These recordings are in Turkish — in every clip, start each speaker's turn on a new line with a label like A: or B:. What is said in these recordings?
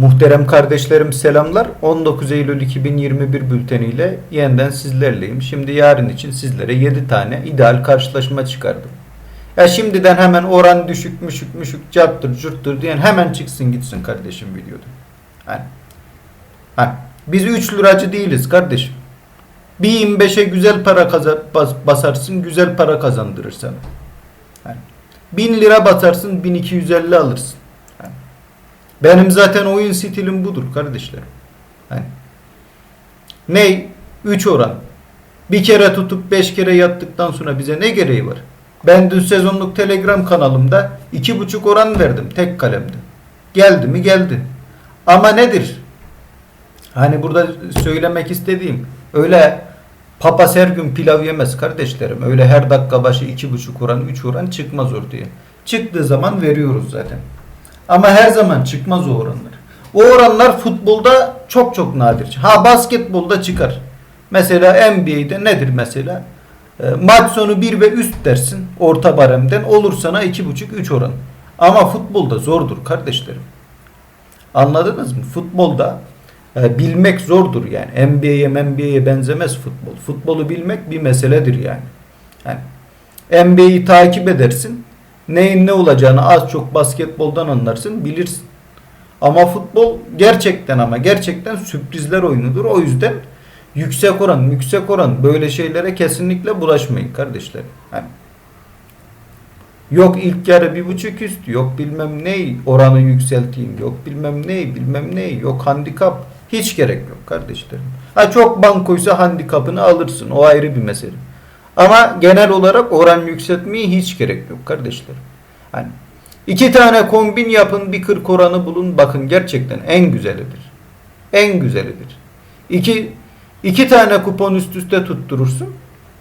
A: Muhterem kardeşlerim selamlar. 19 Eylül 2021 bülteniyle yeniden sizlerleyim. Şimdi yarın için sizlere 7 tane ideal karşılaşma çıkardım. Ya şimdiden hemen oran düşük müşük müşük carttır curttur diyen hemen çıksın gitsin kardeşim videoda. Hani, hani, biz 3 liracı değiliz kardeşim. Bir 25'e güzel para kazan, bas- basarsın güzel para kazandırır sana. Yani, 1000 lira basarsın 1250 alırsın. Benim zaten oyun stilim budur kardeşlerim. Hani, ney? 3 oran. Bir kere tutup 5 kere yattıktan sonra bize ne gereği var? Ben dün sezonluk Telegram kanalımda 2,5 oran verdim tek kalemde. Geldi mi geldi. Ama nedir? Hani burada söylemek istediğim öyle papaz her gün pilav yemez kardeşlerim. Öyle her dakika başı 2,5 oran 3 oran çıkmaz ortaya. Çıktığı zaman veriyoruz zaten. Ama her zaman çıkmaz o oranlar. O oranlar futbolda çok çok nadir. Ha basketbolda çıkar. Mesela NBA'de nedir mesela? E, maç sonu 1 ve üst dersin orta baremden olur sana 2,5-3 oran. Ama futbolda zordur kardeşlerim. Anladınız mı? Futbolda e, bilmek zordur yani. NBA'ye NBA'ye benzemez futbol. Futbolu bilmek bir meseledir yani. yani NBA'yi takip edersin. Neyin ne olacağını az çok basketboldan anlarsın, bilirsin. Ama futbol gerçekten ama gerçekten sürprizler oyunudur. O yüzden yüksek oran, yüksek oran böyle şeylere kesinlikle bulaşmayın kardeşler. Yani Yok ilk yarı bir buçuk üst, yok bilmem ne oranı yükselteyim, yok bilmem ne, bilmem ne, yok handikap. Hiç gerek yok kardeşlerim. Ha çok bankoysa handikapını alırsın, o ayrı bir mesele. Ama genel olarak oran yükseltmeye hiç gerek yok kardeşlerim. Hani iki tane kombin yapın, bir 40 oranı bulun, bakın gerçekten en güzelidir. En güzelidir. İki, iki tane kupon üst üste tutturursun.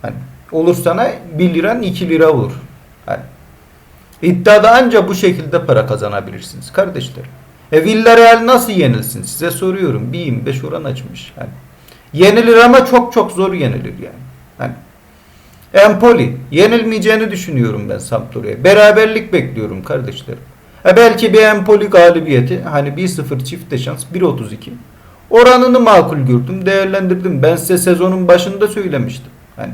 A: Hani olur sana 1 liran 2 lira olur. Hani İddiada ancak bu şekilde para kazanabilirsiniz kardeşler. E Villarreal nasıl yenilsin size soruyorum. Bir 25 oran açmış. Yani yenilir ama çok çok zor yenilir yani. Hani Empoli yenilmeyeceğini düşünüyorum ben Sampdoria'ya. Beraberlik bekliyorum kardeşlerim. E belki bir Empoli galibiyeti hani 1-0 çifte şans 1.32. Oranını makul gördüm, değerlendirdim. Ben size sezonun başında söylemiştim. Hani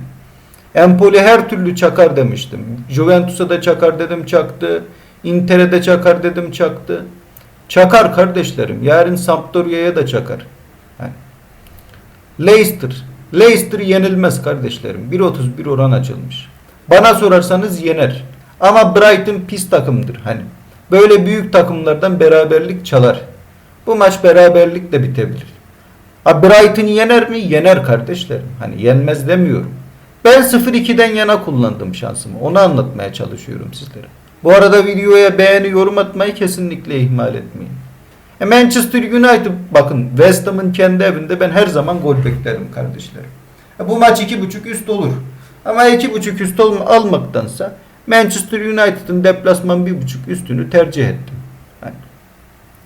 A: Empoli her türlü çakar demiştim. Juventus'a da çakar dedim çaktı. Inter'e de çakar dedim çaktı. Çakar kardeşlerim. Yarın Sampdoria'ya da çakar. Yani. Leicester. Leicester yenilmez kardeşlerim. 1.31 oran açılmış. Bana sorarsanız yener. Ama Brighton pis takımdır. Hani böyle büyük takımlardan beraberlik çalar. Bu maç beraberlikle bitebilir. Ha Brighton yener mi? Yener kardeşlerim. Hani yenmez demiyorum. Ben 0-2'den yana kullandım şansımı. Onu anlatmaya çalışıyorum sizlere. Bu arada videoya beğeni, yorum atmayı kesinlikle ihmal etmeyin. E Manchester United bakın West Ham'ın kendi evinde ben her zaman gol beklerim kardeşlerim. E bu maç 2.5 üst olur. Ama 2.5 üst almaktansa Manchester United'ın deplasman 1.5 üstünü tercih ettim. Yani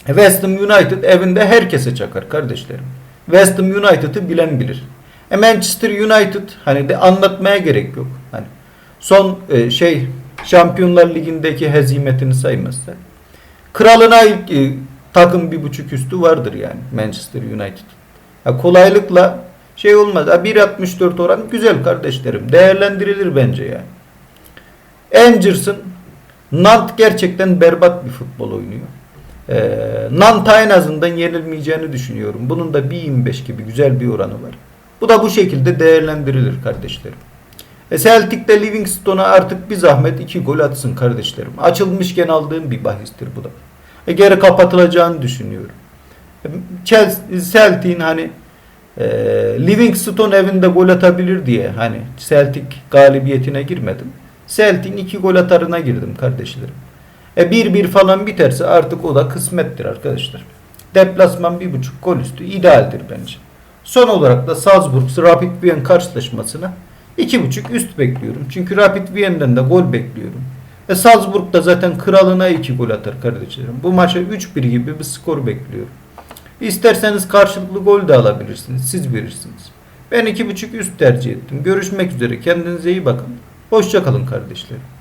A: West Ham United evinde herkese çakar kardeşlerim. West Ham United'ı bilen bilir. E Manchester United hani de anlatmaya gerek yok. Hani son e, şey Şampiyonlar Ligi'ndeki hezimetini saymazsa kralına e, takım bir buçuk üstü vardır yani Manchester United. Ya kolaylıkla şey olmaz. Ha 1.64 oran güzel kardeşlerim. Değerlendirilir bence yani. Angers'ın Nant gerçekten berbat bir futbol oynuyor. Ee, Nant'a en azından yenilmeyeceğini düşünüyorum. Bunun da 1.25 gibi güzel bir oranı var. Bu da bu şekilde değerlendirilir kardeşlerim. E Celtic'te Livingston'a artık bir zahmet iki gol atsın kardeşlerim. Açılmışken aldığım bir bahistir bu da. E geri kapatılacağını düşünüyorum. E, Celtic'in hani e, Livingston evinde gol atabilir diye hani Celtic galibiyetine girmedim. Celtic'in iki gol atarına girdim kardeşlerim. E 1-1 falan biterse artık o da kısmettir arkadaşlar. Deplasman bir buçuk gol üstü idealdir bence. Son olarak da Salzburg Rapid Wien karşılaşmasına 2.5 üst bekliyorum. Çünkü Rapid Wien'den de gol bekliyorum. E Salzburg da zaten kralına 2 gol atar kardeşlerim. Bu maça 3-1 gibi bir skor bekliyorum. İsterseniz karşılıklı gol de alabilirsiniz. Siz verirsiniz. Ben 2.5 üst tercih ettim. Görüşmek üzere. Kendinize iyi bakın. Hoşçakalın kardeşlerim.